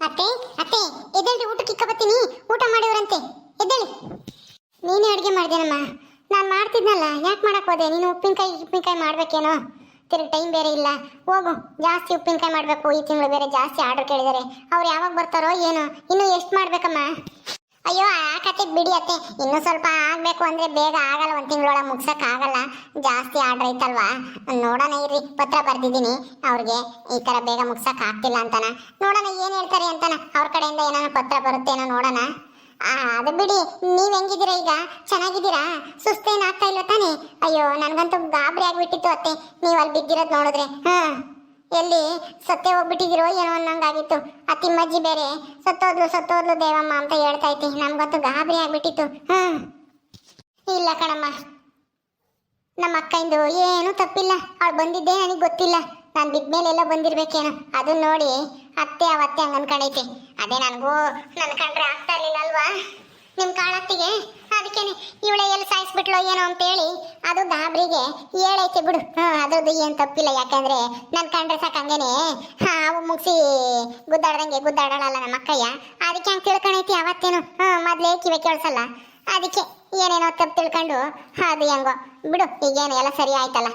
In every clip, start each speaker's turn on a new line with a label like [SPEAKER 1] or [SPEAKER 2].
[SPEAKER 1] ಅತ್ತೆ ಅತ್ತೆ, ಎದ್ದೇಳ್ರಿ ಊಟ ಇಕ್ಕ ಬತ್ತೀನಿ ಊಟ ಮಾಡಿವ್ರಂತೆ. ಎದ್ದೇಳಿ. ನೀನೇ ಅಡುಗೆ ಮಾಡಿದೆನಮ್ಮ? ನಾನು ಮಾಡ್ತಿದ್ನಲ್ಲ, ಯಾಕೆ ಮಾಡಕ್ಕೆ ಹೋದೆ? ನೀನು ಉಪ್ಪಿನಕಾಯಿ ಉಪ್ಪಿನಕಾಯಿ ಮಾಡ್ಬೇಕೇನೋ? ತಿರು ಟೈಮ್ ಬೇರೆ ಇಲ್ಲ. ಹೋಗು, ಜಾಸ್ತಿ ಉಪ್ಪಿನಕಾಯಿ ಮಾಡಬೇಕು. ಈ ತಿಂಗಳು ಬೇರೆ ಜಾಸ್ತಿ ಆರ್ಡರ್ ಕೇಳಿದ್ದಾರೆ ಅವ್ರು ಯಾವಾಗ ಬರ್ತಾರೋ ಏನೋ. ಇನ್ನು ಎಷ್ಟು ಮಾಡ್ಬೇಕಮ್ಮ? ಅಯ್ಯೋ ಆ ಕತೆ ಬಿಡಿ ಅತ್ತೆ. ಇನ್ನೂ ಸ್ವಲ್ಪ ಆಗ್ಬೇಕು ಅಂದ್ರೆ ಬೇಗ ಆಗಲ್ಲ, ಒಂದ್ ತಿಂಗಳೊಳ ಮುಗ್ಸಕ್ ಆಗಲ್ಲ. ಜಾಸ್ತಿ ಆರ್ಡರ್ ಐತಲ್ವಾ? ನೋಡೋಣ ಇರ್ರಿ, ಪತ್ರ ಬರ್ದಿದ್ದೀನಿ ಅವ್ರಿಗೆ. ಈ ತರ ಬೇಗ ಮುಗ್ಸಕ್ ಆಗ್ತಿಲ್ಲ ಅಂತಾನ. ನೋಡೋಣ, ಏನ್ ಹೇಳ್ತಾರೆ ಅಂತಾನ? ಅವ್ರ ಕಡೆಯಿಂದ ಏನಾನ ಪತ್ರ ಬರುತ್ತೇನೋ ನೋಡೋಣ. ಅದು ಬಿಡಿ, ನೀವ್ ಹೆಂಗಿದ್ದೀರಾ ಈಗ? ಚೆನ್ನಾಗಿದ್ದೀರಾ? ಸುಸ್ತೇನ್ ಆಗ್ತಾ ಇಲ್ಲ ತಾನೇ? ಅಯ್ಯೋ, ನನ್ಗಂತೂ ಗಾಬರಿ ಆಗಿಬಿಟ್ಟಿತ್ತು ಅತ್ತೆ. ನೀವ್ ಅಲ್ಲಿ ಬಿದ್ದಿರೋದ್ ನೋಡಿದ್ರೆ. ಹಾ ಎಲ್ಲಿ ಸತ್ತೇ ಹೋಗ್ಬಿಟ್ಟಿದಿರೋ ಏನೋ ಅನ್ನಂಗಾಗಿತ್ತು. ಆ ತಿಮ್ಮಜ್ಜಿ ಬೇರೆ, ಸತ್ತೋದ್ಲು ಸತ್ತೋದ್ಲು ದೇವಮ್ಮ ಅಂತ ಹೇಳ್ತಾ ಐತಿ ನಮ್ಗಂತೂ ಗಾಬರಿ ಆಗ್ಬಿಟ್ಟಿತ್ತು. ಹ್ಮ್. ಇಲ್ಲ ಕಣಮ್ಮ. ನಮ್ಮ ಅಕ್ಕಂದು ಏನೂ ತಪ್ಪಿಲ್ಲ. ಅವಳು ಬಂದಿದ್ದೆ ನನಗೆ ಗೊತ್ತಿಲ್ಲ. ನಾನು ಬಿದ್ಮೇಲೆ ಎಲ್ಲ ಬಂದಿರ್ಬೇಕೇನೋ. ಅದನ್ನ ನೋಡಿ ಅತ್ತೆ ಅವತ್ತೆ ಹಂಗ ಅನ್ಕೊಂಡೈತೆ ಅದೇ ನನಗೂ ನನ್ನ ಕಂಡ್ರೆ ಆಗ್ತಾ ಇರ್ಲಿಲ್ಲ ಅಲ್ವಾ? ನಿಮ್ಮ ಕಾಳತ್ತಿಗೆ ಅದಕ್ಕೇನೆ, ಇವಳೆ ಎಲ್ಲಿ ಸಾಯಿಸ್ಬಿಟ್ಲೋ ಏನೋ ಅಂತೇಳಿ, ಅದು ಗಾಬರಿಗೆ ಹೇಳೈತೆ ಬಿಡು. ಅದ್ರದ್ದು ಏನು ತಪ್ಪಿಲ್ಲ. ಯಾಕಂದ್ರೆ ನನ್ನ ಕಂಡ್ರೆ ಸಾಕಂಗೇನೆ ಹಾವು ಮುಗಿಸಿ ಗುದ್ದಾಡ್ದಂಗೆ ಗುದ್ದಾಡಲ್ಲ ನಮ್ಮ ಅಕ್ಕಯ್ಯ. ಅದಕ್ಕೆ ಹಂಗೆ ತಿಳ್ಕೊಂಡೈತಿ ಅವತ್ತೇನು? ಹಾಂ, ಮೊದಲೇ ಕಿವೆ ಕೇಳಿಸಲ್ಲ. ಅದಕ್ಕೆ ಏನೇನೋ ತಪ್ಪು ತಿಳ್ಕೊಂಡು, ಅದು ಹೆಂಗೋ. ಬಿಡು, ಈಗೇನು ಎಲ್ಲ ಸರಿ ಆಯ್ತಲ್ಲ.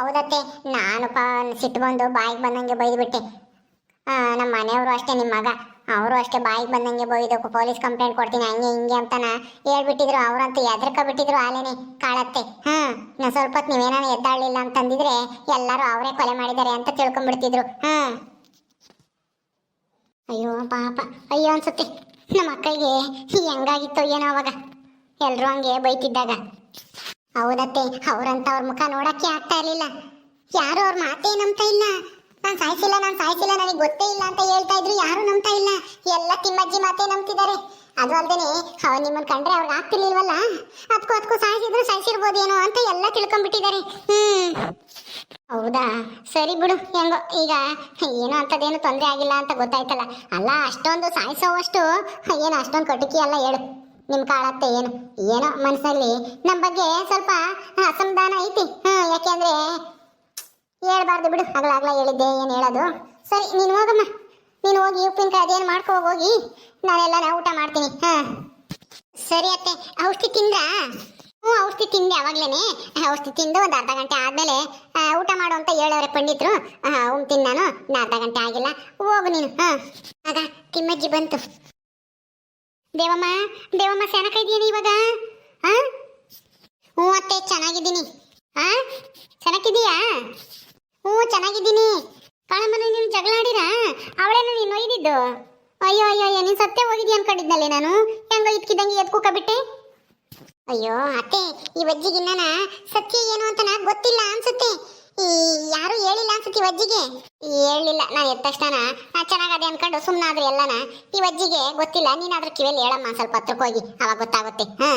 [SPEAKER 1] ಹೌದತ್ತೆ ನಾನು ಪ ಸಿಟ್ಟು ಬಂದು ಬಾಯಿಗೆ ಬಂದಂಗೆ ಬೈದ್ಬಿಟ್ಟೆ. ನಮ್ಮ ಮನೆಯವರು ಅಷ್ಟೇ ನಿಮ್ಮ ಮಗ. ಅವರು ಅಷ್ಟೇ ಬಾಯಿಗೆ ಬಂದಂಗೆ ಬೈದು ಪೊಲೀಸ್ ಕಂಪ್ಲೇಂಟ್ ಕೊಡ್ತೀನಿ, ಹಂಗೆ ಹಿಂಗೆ ಅಂತನ ಹೇಳ್ಬಿಟ್ಟಿದ್ರು. ಅವರಂತೂ ಎದ್ರಕ ಬಿಟ್ಟಿದ್ರು ಆಲೇನೆ, ಕಾಳತ್ತೆ. ಹಾ ನಾ ಸ್ವಲ್ಪ ಹೊತ್ತು ನೀವೇನಾನ ಎದ್ದಾಳಲಿಲ್ಲ ಅಂತಂದಿದ್ರೆ ಎಲ್ಲರೂ ಅವರೇ ಕೊಲೆ ಮಾಡಿದ್ದಾರೆ ಅಂತ ತಿಳ್ಕೊಂಡ್ಬಿಡ್ತಿದ್ರು ಹ್ಞೂ ಅಯ್ಯೋ, ಪಾಪ. ಅಯ್ಯೋ ಅನ್ಸುತ್ತೆ, ನಮ್ಮ ಮಕ್ಕಳಿಗೆ ಹೆಂಗಾಗಿತ್ತೋ ಏನೋ ಅವಾಗ. ಎಲ್ಲರೂ ಹಂಗೆ ಬೈತಿದ್ದಾಗ. ಹೌದತ್ತೆ, ಅವ್ರಂತ ಅವ್ರ ಮುಖ ನೋಡಕ್ಕೆ ಆಗ್ತಾ ಇರಲಿಲ್ಲ. ಯಾರು ಅವ್ರ ಮಾತೇ ನಂಬ್ತಾ ಇಲ್ಲ. ನಾನ್ ಸಾಯಿಸಿಲ್ಲ, ನಾನು ಸಾಯಿಸಿಲ್ಲ, ನನಗೆ ಗೊತ್ತೇ ಇಲ್ಲ ಅಂತ ಹೇಳ್ತಾ ಇದ್ರು. ಯಾರು ನಂಬ್ತಾ ಇಲ್ಲ. ಎಲ್ಲ ತಿಮ್ಮಜ್ಜಿ ಮಾತೆ ನಂಬ್ತಿದ್ದಾರೆ. ಅದು ಅಲ್ದೇನೆ ಅವ್ರು ನಿಮ್ಮನ್ನು ಕಂಡ್ರೆ ಅವ್ರಿಗೆ ಆಗ್ತಿರ್ಲಿಲ್ವಲ್ಲ? ಅದಕ್ಕೂ ಅದಕ್ಕೂ ಸಾಯಿಸಿದ್ರು ಸಾಯಿಸಿರ್ಬೋದೇನೋ ಅಂತ ಎಲ್ಲ ತಿಳ್ಕೊಂಡ್ಬಿಟ್ಟಿದ್ದಾರೆ ಹ್ಮ್. ಹೌದಾ? ಸರಿ ಬಿಡು, ಹೆಂಗೋ, ಈಗ ಏನೋ ಅಂಥದ್ದೇನು ತೊಂದರೆ ಆಗಿಲ್ಲ ಅಂತ ಗೊತ್ತಾಯ್ತಲ್ಲ. ಅಲ್ಲ, ಅಷ್ಟೊಂದು ಸಾಯಿಸೋವಷ್ಟು, ಏನು ಅಷ್ಟೊಂದು ಕಟುಕಿ ಅಲ್ಲ ಹೇಳು. ನಿಮ್ ಕಾಳತ್ತೆ ಏನು? ಏನೋ ಮನಸ್ಸಲ್ಲಿ ನಮ್ಮ ಬಗ್ಗೆ ಸ್ವಲ್ಪ ಅಸಮಾಧಾನ ಐತಿ. ಹ್ಮ್ ಯಾಕೆಂದ್ರೆ ಹೇಳ್ಬಾರ್ದು ಬಿಡು. ಹಗಲಾಗ್ಲ ಹೇಳಿದ್ದೆ, ಏನು ಹೇಳೋದು? ಸರಿ, ನೀನು ಹೋಗಮ್ಮ. ನೀನು ಹೋಗಿ ಉಪ್ಪಿನಕಾಯಿ ಅದೇನು ಮಾಡ್ಕೊ, ಹೋಗಿ. ನಾನೆಲ್ಲ ಊಟ ಮಾಡ್ತೀನಿ. ಹಾ. ಸರಿ ಅತ್ತೆ, ಔಷಧಿ ತಿಂದ್ರಾ? ಹ್ಞೂ, ಔಷಧಿ ತಿಂದೆ ಅವಾಗ್ಲೇ ಔಷಧಿ ತಿಂದು ಒಂದು ಅರ್ಧ ಗಂಟೆ ಆದಮೇಲೆ ಊಟ ಮಾಡು ಅಂತ ಹೇಳೋರೆ ಪಂಡಿತರು. ತಿನ್ ನಾನು. ಇನ್ನು ಅರ್ಧ ಗಂಟೆ ಆಗಿಲ್ಲ. ಹೋಗು ನೀನು. ಹಾ. ಆಗ ತಿಮ್ಮಜ್ಜಿ ಬಂತು. ದೇವಮ್ಮ ದೇವಮ್ಮ ಸೆನಕ ಇದ್ದೀನಿ ಇವಾಗ? ಹಾ? ಹ್ಞೂ ಅತ್ತೆ, ಚೆನ್ನಾಗಿದ್ದೀನಿ. ಹಾ? ಚೆನ್ನಾಗಿದೀಯಾ ಹ್ಞೂ, ಚೆನ್ನಾಗಿದ್ದೀನಿ. ಕಾಳಮ್ಮನ ನೀನು ಜಗಳ ಆಡಿರಾ? ಅವಳೇನು ನೀನು ಒಯ್ದಿದ್ದು? ಅಯ್ಯೋ ಅಯ್ಯೋ ಅಯ್ಯೋ, ನೀನು ಸತ್ಯ ಹೋಗಿದ್ಯಾ ಅನ್ಕೊಂಡಿದ್ನಲ್ಲೇ ನಾನು? ಹೆಂಗೋ ಇದ್ಕಿದಂಗೆ ಎದ್ಕೂಕಬಿಟ್ಟೆ ಅಯ್ಯೋ, ಅತ್ತೆ, ಈ ವಜ್ಜಿಗೆ ನನ್ನ ಸತ್ಯ ಏನು ಅಂತ ನಾ ಗೊತ್ತಿಲ್ಲ ಅನ್ಸುತ್ತೆ. ಈ ಯಾರು ಹೇಳಿಲ್ಲ ಅನ್ಸುತ್ತೆ ವಜ್ಜಿಗೆ? ಹೇಳಿಲ್ಲ ನಾನು ಎದ್ದ ತಕ್ಷಣ ನಾ ಚೆನ್ನಾಗದೆ ಅನ್ಕೊಂಡು ಸುಮ್ಮನಾದ್ರೆ ಎಲ್ಲನ ಈ ವಜ್ಜಿಗೆ ಗೊತ್ತಿಲ್ಲ. ನೀನಾದ್ರೂ ಕಿವಿಯಲ್ಲಿ ಹೇಳಮ್ಮ ಸ್ವಲ್ಪ ಹತ್ರಕ್ಕೆ ಹೋಗಿ, ಅವಾಗ ಗೊತ್ತಾಗುತ್ತೆ. ಹಾ.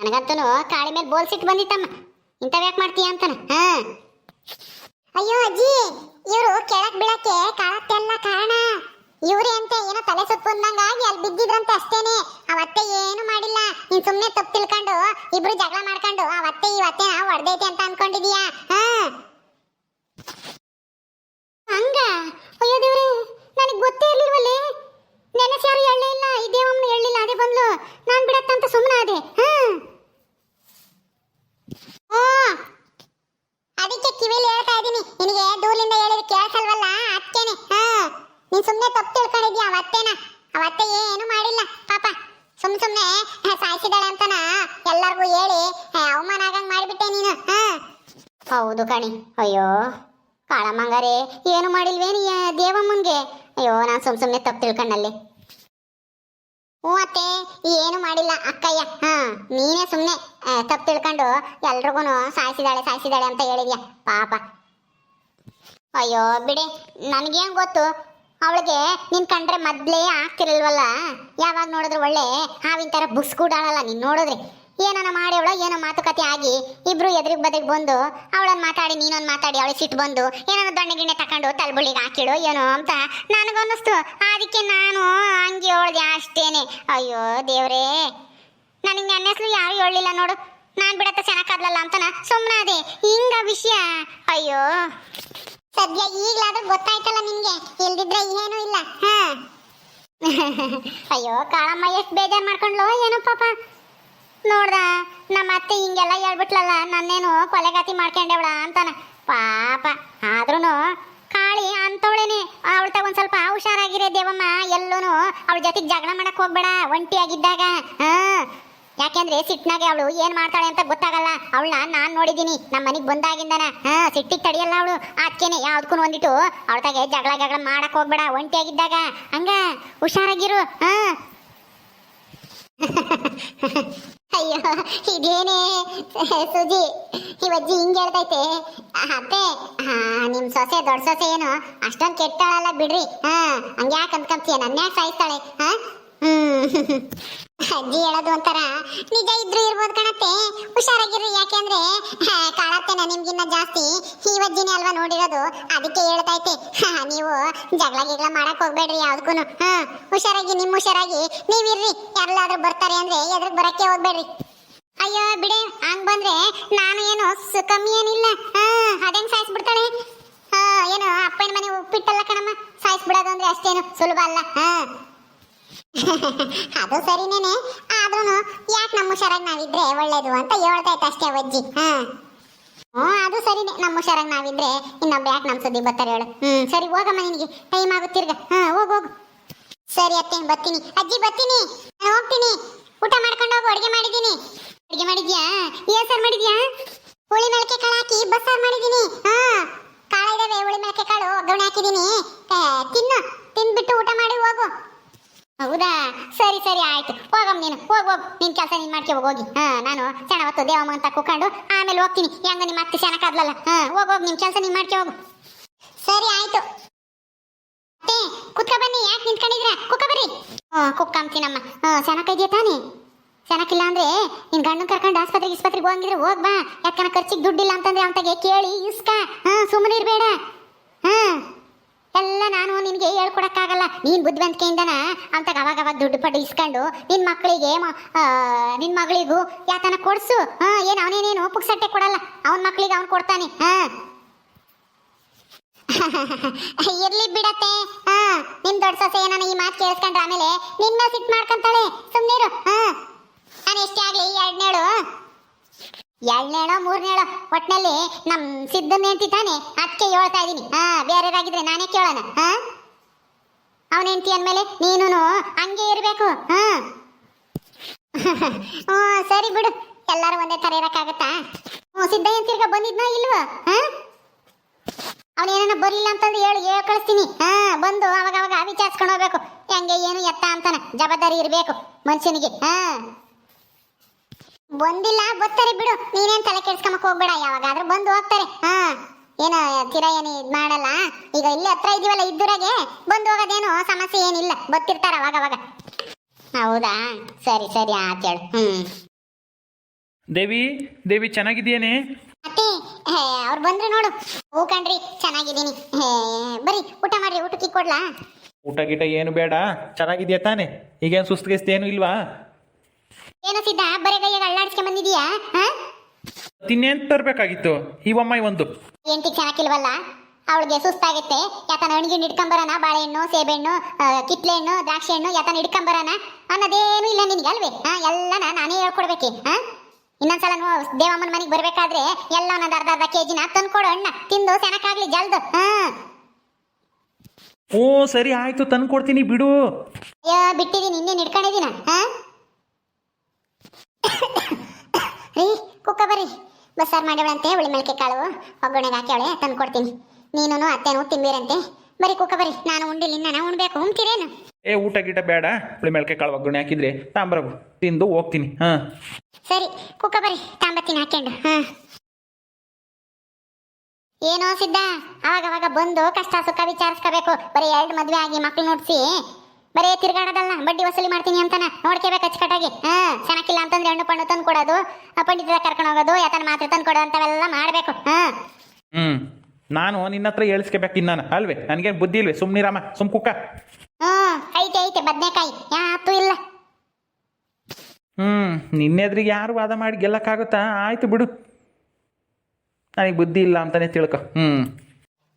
[SPEAKER 1] ನನಗಂತೂ ಕಾಳಿ ಮೇಲೆ ಬೋಲ್ಸಿಟ್ಟು ಬಂದಿತ್ತಮ್ಮ. ಇಂಥವ್ಯಾಕೆ ಮಾಡ್ತೀಯ ಅಂತಾನ? ಹಾ. ಅಯ್ಯೋ ಅಜ್ಜಿ, ಇವರು ಕೆಳಕ್ ಬೀಳಕ್ಕೆ ಕಾಳತ್ತೆಲ್ಲ ಕಾರಣ. ಇವ್ರೆ ಅಂತ ಏನೋ ತಲೆ ಸುತ್ತು ಬಂದಂಗಾಗಿ ಅಲ್ಲಿ ಬಿದ್ದಿದ್ರಂತ ಅಷ್ಟೇನೆ. ಅವತ್ತೆ ಏನು ಮಾಡಿಲ್ಲ. ನೀನ್ ಸುಮ್ನೆ ತಪ್ಪು ತಿಳ್ಕೊಂಡು ಇಬ್ರು ಜಗಳ ಮಾಡ್ಕೊಂಡು, ಅವತ್ತೆ ಇವತ್ತೆ ನಾವು ಹೊಡೆದೈತೆ ಅಂತ ಅನ್ಕೊಂಡಿದೀಯಾ ಹಾ ಹಂಗ ಅಯ್ಯೋ ದೇವ್ರೆ ನನಗೆ ಗೊತ್ತೇ ಇರ್ಲಿಲ್ವಲ್ಲೇ ನೆನೆಸ್ ಯಾರು ಹೇಳಲೇ ಇಲ್ಲ ಈ ದೇವಮ್ಮನ ಹೇಳಲಿಲ್ಲ ಅದೇ ಬಂದ್ಲು ನಾನ್ ಬಿಡತ್ತಂತ ಸುಮ್ಮನೆ ಅದೇ ಹಾ ಓ ಅದಕ್ಕೆ ಕಿವಿಲಿ ಹೇಳ್ತಾ ಇದೀನಿ ನಿನಗೆ ದೂಲಿಂದ ಹೇಳಿದ್ರೆ ಕೇಳಿಸಲ್ವಲ್ಲ ಅತ್ತೇನೆ ಹಾ ನೀನ್ ಸುಮ್ನೆ ತಪ್ಪು ತಿಳ್ಕೊಂಡಿದ್ಯಾ ಅವತ್ತೇನ ಅವತ್ತೆ ಏನು ಮಾಡಿಲ್ಲ ಪಾಪ ಸುಮ್ ಸುಮ್ನೆ ಸಾಯಿಸಿದಾಳೆ ಅಂತನ ಎಲ್ಲರಿಗೂ ಹೇಳಿ ಆ, ಅವಮಾನ ಆಗಂಗ್ ಮಾಡಿಬಿಟ್ಟೆ ನೀನು ಹಾ ಹೌದು ಕಣಿ. ಅಯ್ಯೋ, ಕಾಳಮ್ಮಂಗಾರೆ, ಏನು ಮಾಡಿಲ್ವೇನಿ ದೇವಮ್ಮನ್ಗೆ? ಅಯ್ಯೋ, ನಾನು ಸುಮ್ ಸುಮ್ನೆ ತಪ್ಪು ತಿಳ್ಕೊಂಡಲ್ಲಿ. ಹ್ಞೂ ಅತ್ತೆ, ಏನು ಮಾಡಿಲ್ಲ ಅಕ್ಕಯ್ಯ. ಹಾ, ನೀನೇ ಸುಮ್ಮನೆ ತಪ್ಪು ತಿಳ್ಕೊಂಡು ಎಲ್ರಿಗೂ ಸಾಯಿಸಿದಾಳೆ ಸಾಯಿಸಿದಾಳೆ ಅಂತ ಹೇಳಿದ್ಯಾ? ಪಾಪ. ಅಯ್ಯೋ, ಬಿಡಿ, ನನಗೇನು ಗೊತ್ತು? ಅವಳಿಗೆ ನಿನ್ ಕಂಡ್ರೆ ಮೊದ್ಲೇ ಆಗ್ತಿರಲ್ವಲ್ಲ? ಯಾವಾಗ ನೋಡಿದ್ರೆ ಒಳ್ಳೆ ಹಾವಿನ ಥರ ಆಳಲ್ಲ ನೀನು ನೋಡಿದ್ರೆ. ಏನನ ಮಾಡಿ ಅವಳು, ಏನೋ ಮಾತುಕತೆ ಆಗಿ ಇಬ್ರು ಎದುರಿಗೆ ಬದಿಗೆ ಬಂದು ಅವಳನ್ನ ಮಾತಾಡಿ, ನೀನೊಂದು ಮಾತಾಡಿ, ಅವಳಿಗೆ ಸಿಟ್ಟು ಬಂದು ಏನೋ ದೊಣ್ಣೆ ಗಿಣ್ಣೆ ತಕೊಂಡು ತಲೆಬುಳಿಗೆ ಹಾಕಿಡು ಏನೋ ಅಂತ ನನಗನ್ನಿಸ್ತು. ಅದಕ್ಕೆ ನಾನು ಹಂಗೆ ಹೇಳ್ದೆ ಅಷ್ಟೇನೆ. ಅಯ್ಯೋ ದೇವ್ರೇ, ನನಗೆ ನನ್ನ ಹೆಸರು ಯಾರು ಹೇಳಲಿಲ್ಲ ನೋಡು. ನಾನು ಬಿಡತ್ತ ಚೆನ್ನಾಗಲ್ಲ ಅಂತನ ಸುಮ್ಮನೆ ಅದೇ ಹಿಂಗ ವಿಷಯ. ಅಯ್ಯೋ. ಸದ್ಯ ಈಗಲಾದ್ರೂ ಗೊತ್ತಾಯ್ತಲ್ಲ ನಿನ್ಗೆ. ಇಲ್ದಿದ್ರೆ ಏನೂ ಇಲ್ಲ. ಹಾ. ಅಯ್ಯೋ ಕಾಳಮ್ಮ, ಎಷ್ಟು ಬೇಜಾರು ಮಾಡ್ಕೊಂಡ್ಲೋ, ಏನೋ ಪಾಪ. ನೋಡ್ದ, ನಮ್ಮ ಅತ್ತೆ ಹಿಂಗೆಲ್ಲ ಹೇಳ್ಬಿಟ್ಲಲ್ಲ, ನನ್ನೇನು ಕೊಲೆಗಾತಿ ಮಾಡ್ಕೊಂಡೆವಳ ಅಂತಾನ. ಪಾಪ, ಆದ್ರೂನು ಕಾಳಿ ಅಂತವಳೇನೆ. ಅವಳ ಒಂದ್ ಸ್ವಲ್ಪ ಹುಷಾರಾಗಿರೇ ದೇವಮ್ಮ. ಎಲ್ಲೂ ಅವಳ ಜೊತೆಗೆ ಜಗಳ ಮಾಡಕ್ ಹೋಗ್ಬೇಡ, ಒಂಟಿಯಾಗಿದ್ದಾಗ, ಹಾ. ಯಾಕೆಂದ್ರೆ ಸಿಟ್ನಾಗ ಅವಳು ಏನ್ ಮಾಡ್ತಾಳೆ ಅಂತ ಗೊತ್ತಾಗಲ್ಲ. ಅವಳನ್ನ ನಾನ್ ನೋಡಿದೀನಿ ನಮ್ಮ ಮನೆಗೆ ಬಂದಾಗಿಂದನ, ಹಾ, ಸಿಟ್ಟಿಗೆ ತಡಿಯಲ್ಲ ಅವಳು. ಅದಕ್ಕೇನೆ ಯಾವ್ದಕ್ಕೂ ಒಂದಿಟ್ಟು ಅವಳ ತಾಗೆ ಜಗಳ ಜಗಳ ಮಾಡಕ್ ಹೋಗ್ಬೇಡ, ಒಂಟಿಯಾಗಿದ್ದಾಗ. ಹಂಗ, ಹುಷಾರಾಗಿರು, ಹಾ. ಅಯ್ಯೋ, ಇದೇನೇ, ಸುಜಿ, ಇವಜ್ಜಿ ಹಿಂಗೆ ಹೇಳ್ತೈತೆ. ಅತ್ತೆ ನಿಮ್ಮ ನಿಮ್ ಸೊಸೆ ದೊಡ್ಡ ಸೊಸೆ ಏನು, ಅಷ್ಟೊಂದು ಕೆಟ್ಟಾಳಲ್ಲ ಬಿಡ್ರಿ. ಹಾ ಹಂಗೆ ಯಾಕೆ ಅಂದ್ಕೊಂತೀಯ ನನ್ನ ಸಾಯ್ತಾಳೆ ಹಾ? ಅಜ್ಜಿ ಹೇಳೋದು ಒಂಥರ ನಿಜ ಇದ್ರು ಇರ್ಬೋದು ಕಣತ್ತೆ ಹುಷಾರಾಗಿರ್ರಿ ಯಾಕೆಂದ್ರೆ ಕಾಳತ್ತೆನ ನಿಮ್ಗಿನ್ನ ಜಾಸ್ತಿ ಈ ವಜ್ಜಿನೇ ಅಲ್ವಾ ನೋಡಿರೋದು? ಅದಕ್ಕೆ ಹೇಳ್ತೈತೆ ನೀವು ಜಗಳ ಗಿಗಳ ಮಾಡಕ್ ಹೋಗ್ಬೇಡ್ರಿ ಯಾವ್ದಕ್ಕೂ ಹಾ, ಹುಷಾರಾಗಿ, ನಿಮ್ ಹುಷಾರಾಗಿ. ನೀವಿರ್ರಿ ಯಾರೆಲ್ಲಾದ್ರೂ ಬರ್ತಾರೆ ಅಂದ್ರೆ ಎದುರು ಬರಕ್ಕೆ ಹೋಗ್ಬೇಡ್ರಿ. ಅಯ್ಯೋ, ಬಿಡಿ, ಹಂಗ್ ಬಂದ್ರೆ ನಾನು ಏನು ಕಮ್ಮಿ ಏನಿಲ್ಲ. ಹಾ, ಅದೇನ್ ಸಾಯಿಸ್ಬಿಡ್ತಾಳೆ? ಏನು ಅಪ್ಪನ ಮನೆ ಉಪ್ಪಿಟ್ಟಲ್ಲ ಕಣಮ್ಮ. ಸಾಯಿಸ್ಬಿಡೋದು ಅಂದ್ರೆ ಅಷ್ಟೇನು ಸುಲಭ ಅಲ್ಲ. ಹಾ. ಅದು ಸರಿನೇನೆ. ಆದ್ರೂ ಯಾಕೆ ನಮ್ಮ ಹುಷಾರಾಗಿ ನಾವಿದ್ರೆ ಒಳ್ಳೇದು ಅಂತ ಹೇಳ್ತಾ ಇತ್ತು ಅಷ್ಟೇ ಅಜ್ಜಿ ಹಾ. ಹ್ಞೂ ಅದು ಸರಿನೇ. ನಮ್ಮ ಹುಷಾರಾಗಿ ನಾವಿದ್ರೆ ಇನ್ನೊಬ್ಬ ಯಾಕೆ ನಮ್ಮ ಸುದ್ದಿ ಬರ್ತಾರೆ ಹೇಳು. ಹ್ಮ್, ಸರಿ, ಹೋಗಮ್ಮ ನಿನಗೆ. ಟೈಮ್ ಆಗುತ್ತಿರ್ಗ. ಹಾ, ಹೋಗ್, ಹೋಗು. ಸರಿ ಅತ್ತೆ, ಬರ್ತೀನಿ. ಅಜ್ಜಿ, ಬರ್ತೀನಿ. ನಾನು ಹೋಗ್ತೀನಿ. ಊಟ ಮಾಡ್ಕೊಂಡು ಹೋಗು, ಅಡುಗೆ ಮಾಡಿದ್ದೀನಿ. ಅಡುಗೆ ಮಾಡಿದ್ಯಾ? ಏನ್ ಸರ್ ಮಾಡಿದ್ಯಾ? ಹುಳಿ ಮೆಳಕೆ ಕಾಳು ಹಾಕಿ ಬಸ್ಸಾರು ಮಾಡಿದ್ದೀನಿ. ಹಾ. ಕಾಳು ಇದಾವೆ, ಹುಳಿ ಮೆಳಕೆ ಕಾಳು. ಒಗ್ಗರಣೆ ಹಾಕಿದ್ದೀನಿ. ತಿನ್ನು. ತಿಂದ್ಬಿಟ್ಟು ಊಟ ಮಾಡಿ ಹೋಗು. ಹೌದಾ? ಸರಿ ಸರಿ, ಆಯ್ತು. ಹೋಗಮ್ಮ ನೀನು. ಹೋಗ್ ಹೋಗ್. ನಿನ್ ಕೆಲಸ ನೀನ್ ಮಾಡ್ಕೊ, ಹೋಗಿ ಹಾ, ನಾನು ಸಣ್ಣ ಹೊತ್ತು ದೇವಮ್ಮ ಅಂತ ಕೂಕೊಂಡು ಆಮೇಲೆ ಹೋಗ್ತೀನಿ. ಹೆಂಗ ನಿಮ್ಮ ಅತ್ತೆ ಚೆನ್ನಾಗಾದ್ಲಲ್ಲ ಹಾ, ಹೋಗ್ ಹೋಗ್. ನಿನ್ ಕೆಲಸ ನೀನ್ ಮಾಡ್ಕೊ, ಹೋಗು. ಸರಿ, ಆಯ್ತು. ಅತ್ತೆ, ಕುತ್ಕ ಬನ್ನಿ. ಯಾಕೆ ನಿಂತ್ಕೊಂಡಿದ್ರ ಕುಕ್ಕ ಬರ್ರಿ. ಹಾ ಕುಕ್ಕ ಅಂತೀನಮ್ಮ ಹ್ಞೂ ಚೆನ್ನಾಗಿದ್ಯಾ ತಾನೇ? ಚೆನ್ನಾಗಿಲ್ಲ ಅಂದ್ರೆ ನಿನ್ ಗಂಡನ್ ಕರ್ಕೊಂಡು ಆಸ್ಪತ್ರೆಗೆ ಇಸ್ಪತ್ರೆಗೆ ಹೋಗಿದ್ರೆ ಹೋಗ್ ಬಾ. ಯಾಕನ ಖರ್ಚಿಗೆ ದುಡ್ಡಿಲ್ಲ ಅಂತಂದ್ರೆ ಅವನಿಗೆ ಕೇಳಿ, ಇಸ್ಕ. ಹಾ ಸುಮ್ಮನೆ ಇರ್ಬೇಡ ಹಾ. ಎಲ್ಲ ನಾನು ನಿನಗೆ ಹೇಳ್ಕೊಡಕ್ಕಾಗಲ್ಲ. ನೀನ್ ಬುದ್ಧಿವಂತಿಕೆಯಿಂದನ ಅಂತ ಅವಾಗ ಅವಾಗ ದುಡ್ಡು ಪಡ್ಡು ಇಸ್ಕೊಂಡು ನಿನ್ ಮಕ್ಕಳಿಗೆ ನಿನ್ ಮಗಳಿಗೂ ಯಾತನ ಕೊಡ್ಸು. ಹಾ, ಏನು ಅವನೇನೇನು ಪುಕ್ಸಟ್ಟೆ ಕೊಡಲ್ಲ. ಅವನ ಮಕ್ಕಳಿಗೆ ಅವ್ನು ಕೊಡ್ತಾನೆ. ಹಾ. ಇರ್ಲಿ ಬಿಡತ್ತೆ. ಹಾ, ನಿಮ್ ದೊಡ್ಡ ಸೊಸೆ ಏನಾನ ಈ ಮಾತು ಕೇಳಿಸ್ಕೊಂಡ್ರೆ ಆಮೇಲೆ ನಿನ್ನ ಸಿಟ್ ಮಾಡ್ಕೊಂತಾಳೆ. ಸುಮ್ನಿರು. ಹಾ. ನಾನು ಎಷ್ಟೇ ಆಗ್ಲಿ ಎರಡನೇಳು. ಎರಡನೇಳೋ ಮೂರನೇಳೋ ಒಟ್ನಲ್ಲಿ ನಮ್ ಸಿದ್ದನ್ ಹೆಂಡತಿ ತಾನೆ ಅದಕ್ಕೆ ಹೇಳ್ತಾ ಇದೀನಿ. ಹಾ ಬೇರೆಯವರಾಗಿದ್ರೆ ನಾನೇ ಕೇಳೋಣ. ಹಾ? ಅವನ ಹೆಂಡತಿ ಅಂದ್ಮೇಲೆ ನೀನು ಹಂಗೆ ಇರಬೇಕು. ಹಾ? ಹ್ಞೂ, ಸರಿ ಬಿಡು. ಎಲ್ಲರೂ ಒಂದೇ ಥರ ಇರೋಕ್ಕಾಗತ್ತಾ? ಹ್ಞೂ, ಸಿದ್ಧ ಹೆಂಡತಿರ್ಗ ಬಂದಿದ್ನೋ ಇಲ್ವೋ? ಹಾ? ಅವನೇನ ಬರಲಿಲ್ಲ ಅಂತಂದ್ರೆ ಹೇಳಿ ಹೇಳಿ ಕಳಿಸ್ತೀನಿ. ಹಾ, ಬಂದು ಅವಾಗ ಅವಾಗ ವಿಚಾರಿಸ್ಕೊಂಡು ಹೋಗ್ಬೇಕು. ಹೆಂಗೆ, ಏನು ಎತ್ತ ಅಂತಾನ. ಜವಾಬ್ದಾರಿ ಇರಬೇಕು ಮನುಷ್ಯನಿಗೆ. ಹಾ? ಬಂದಿಲ್ಲ ಬರ್ತಾರೆ ಬಿಡು. ನೀನೇನ್ ತಲೆ ಕೆಡ್ಸ್ಕೊಂಬಕ್ ಹೋಗ್ಬೇಡ ಯಾವಾಗಾದ್ರೂ ಬಂದು ಹೋಗ್ತಾರೆ. ಹಾ ಏನ ತೀರಾ ಏನು ಇದ್ ಮಾಡಲ್ಲ. ಈಗ ಇಲ್ಲಿ ಹತ್ರ ಇದೀವಲ್ಲ ಇದ್ದೂರಾಗೆ? ಬಂದು ಹೋಗೋದೇನು ಸಮಸ್ಯೆ ಏನಿಲ್ಲ. ಬರ್ತಿರ್ತಾರ ಅವಾಗ ಅವಾಗ. ಹೌದಾ? ಸರಿ ಸರಿ ಆತ್ ಹೇಳು. ಹ್ಮ್.
[SPEAKER 2] ದೇವಿ ದೇವಿ ಚೆನ್ನಾಗಿದೆಯೇನೆ
[SPEAKER 1] ಅತ್ತೆ ಅವ್ರು ಬಂದ್ರೆ ನೋಡು. ಹೂ ಕಣ್ರಿ ಚೆನ್ನಾಗಿದ್ದೀನಿ. ಬರಿ ಬರ್ರಿ ಊಟ ಮಾಡ್ರಿ ಊಟಕ್ಕೆ ಕೊಡ್ಲಾ?
[SPEAKER 2] ಊಟ ಗೀಟ ಏನು ಬೇಡ ಚೆನ್ನಾಗಿದ್ಯಾ ತಾನೆ? ಈಗೇನು ಸುಸ್ತು ಗಿಸ್ತು ಏನು ಇಲ್ವಾ?
[SPEAKER 1] ಏನೋ ಸಿದ್ಧ? ಬರೀ ಕೈಯಾಗ ಅಳ್ಳಾಡ್ಸ್ಕೊಂಡ್ ಬಂದಿದೀಯಾ? ಹಾ?
[SPEAKER 2] ತರ್ಬೇಕಾಗಿತ್ತು. ತರಬೇಕಾಗಿತ್ತು ಇವಮ್ಮ ಒಂದು.
[SPEAKER 1] ಎಂಟಿ ಚೆನ್ನಾಗಿಲ್ವಲ್ಲ ಅವಳಿಗೆ ಸುಸ್ತಾಗತ್ತೆ ಯಾತನ ಹಣ್ಗಿಂಡ್ ಹಿಡ್ಕೊಂಬರೋಣ ಬಾಳೆಹಣ್ಣು ಸೇಬೆಹಣ್ಣು ಆ, ಕಿತ್ಳೆಹಣ್ಣು ದ್ರಾಕ್ಷಿ ಹಣ್ಣು ಯಾತನ ಹಿಡ್ಕೊಂಬರಣ ಅನ್ನೋದೇನು ಇಲ್ಲ ನಿನ್ಗೆ ಅಲ್ವೇ? ಹಾ ಎಲ್ಲ ನಾನೇ ಹೇಳ್ಕೊಡ್ಬೇಕಿ ಹಾ? ಇನ್ನೊಂದ್ಸಲ ನೋ ದೇವಮ್ಮನ ಮನೆಗೆ ಬರ್ಬೇಕಾದ್ರೆ ಎಲ್ಲ ಒಂದೊಂದು ಅರ್ಧ ಅರ್ಧ ಕೆಜಿನ ತಂದ್ಕೊಡು ಅಣ್ಣ. ತಿಂದು ಸೆನಕಾಗ್ಲಿ ಜಲ್ದು. ಹಾ.
[SPEAKER 2] ಓ ಸರಿ ಆಯ್ತು ತಂದ್ಕೊಡ್ತೀನಿ ಬಿಡು.
[SPEAKER 1] ಅಯ್ಯೋ ಬಿಟ್ಟಿದ್ದೀನಿ ಇನ್ನೇನು ಹಿಡ್ಕೊಂಡಿದ್ದೀನ ಹಾ? ರೀ ಕುಕ್ಕ ಬರ್ರಿ. ಬಸ್ಸಾರು ಮಾಡ್ಯವಳಂತೆ ಉಳಿ ಮೆಳಕೆ ಕಾಳು. ಒಗ್ಗರಣೆಗೆ ಹಾಕ್ಯಾವಳೆ ತಂದು ಕೊಡ್ತೀನಿ. ನೀನು ಅತ್ತೇನು ತಿಂಬೀರಂತೆ ಬರೀ ಕುಕ್ಕ ಬರ್ರಿ. ನಾನು ಉಂಡಿಲ್ಲ ನಾನು ಉಣ್ಬೇಕು. ಉಣ್ತೀರೇನು?
[SPEAKER 2] ಏ ಊಟ ಗೀಟ ಬೇಡ. ಹುಳಿ ಮೆಳಕೆ ಕಾಳು ಒಗ್ಗರಣೆ ಹಾಕಿದ್ರೆ ತಾಂಬರಗು. ತಿಂದು ಹೋಗ್ತೀನಿ ಹಾ.
[SPEAKER 1] ಸರಿ ಕುಕ್ಕ ಬರ್ರಿ. ತಾಂಬತ್ತೀನಿ ಹಾಕ್ಯಂಡು ಹಾ. ಏನೋ ಸಿದ್ಧ. ಅವಾಗ ಅವಾಗ ಬಂದು ಕಷ್ಟ ಸುಖ ವಿಚಾರಿಸ್ಕೋಬೇಕು. ಬರೀ ಎರಡು ಮದ್ವೆ ಆಗಿ ಮಕ್ಳು ನೋಡ್ಸಿ ಬರೀ ತಿರ್ಗಾಡೋದಲ್ಲ ಬಡ್ಡಿ ವಸೂಲಿ ಮಾಡ್ತೀನಿ ಅಂತಾನ. ನೋಡ್ಕೋಬೇಕು ಅಚ್ಚುಕಟ್ಟಾಗಿ. ಹಾ ಚೆನ್ನಾಗಿಲ್ಲ ಅಂತಂದ್ರೆ ಹೆಣ್ಣು ಪಣ್ಣು ತಂದು ಕೊಡೋದು ಆ ಪಂಡಿತರ ಕರ್ಕೊಂಡು ಹೋಗೋದು ಯಾತನ ಮಾತ್ರ ತಂದು ಕೊಡೋ ಅಂತವೆಲ್ಲ ಮಾಡಬೇಕು. ಹಾ.
[SPEAKER 2] ಹ್ಮ್. ನಾನು ನಿನ್ನ ಹತ್ರ ಹೇಳಿಸ್ಕೋಬೇಕು ಇನ್ನಾನ ಅಲ್ವೇ? ನನಗೆ ಬುದ್ಧಿ ಇಲ್ವೇ? ಸುಮ್ಮನಿರಮ್ಮ ಸುಮ್ ಕುಕ್ಕ.
[SPEAKER 1] ಹ್ಮ್ ಐತೆ ಐತೆ ಬದ್ನೆಕಾಯಿ. ಯಾತು ಇಲ್ಲ.
[SPEAKER 2] ಹ್ಮ್ ನಿನ್ನೆದ್ರಿಗೆ ಯಾರು ವಾದ ಮಾಡಿ ಗೆಲ್ಲಕ್ಕಾಗುತ್ತಾ? ಆಯ್ತು ಬಿಡು. ನನಗೆ ಬುದ್ಧಿ ಇಲ್ಲ ಅಂತಾನೆ ತಿಳ್ಕೊ. ಹ್ಞೂ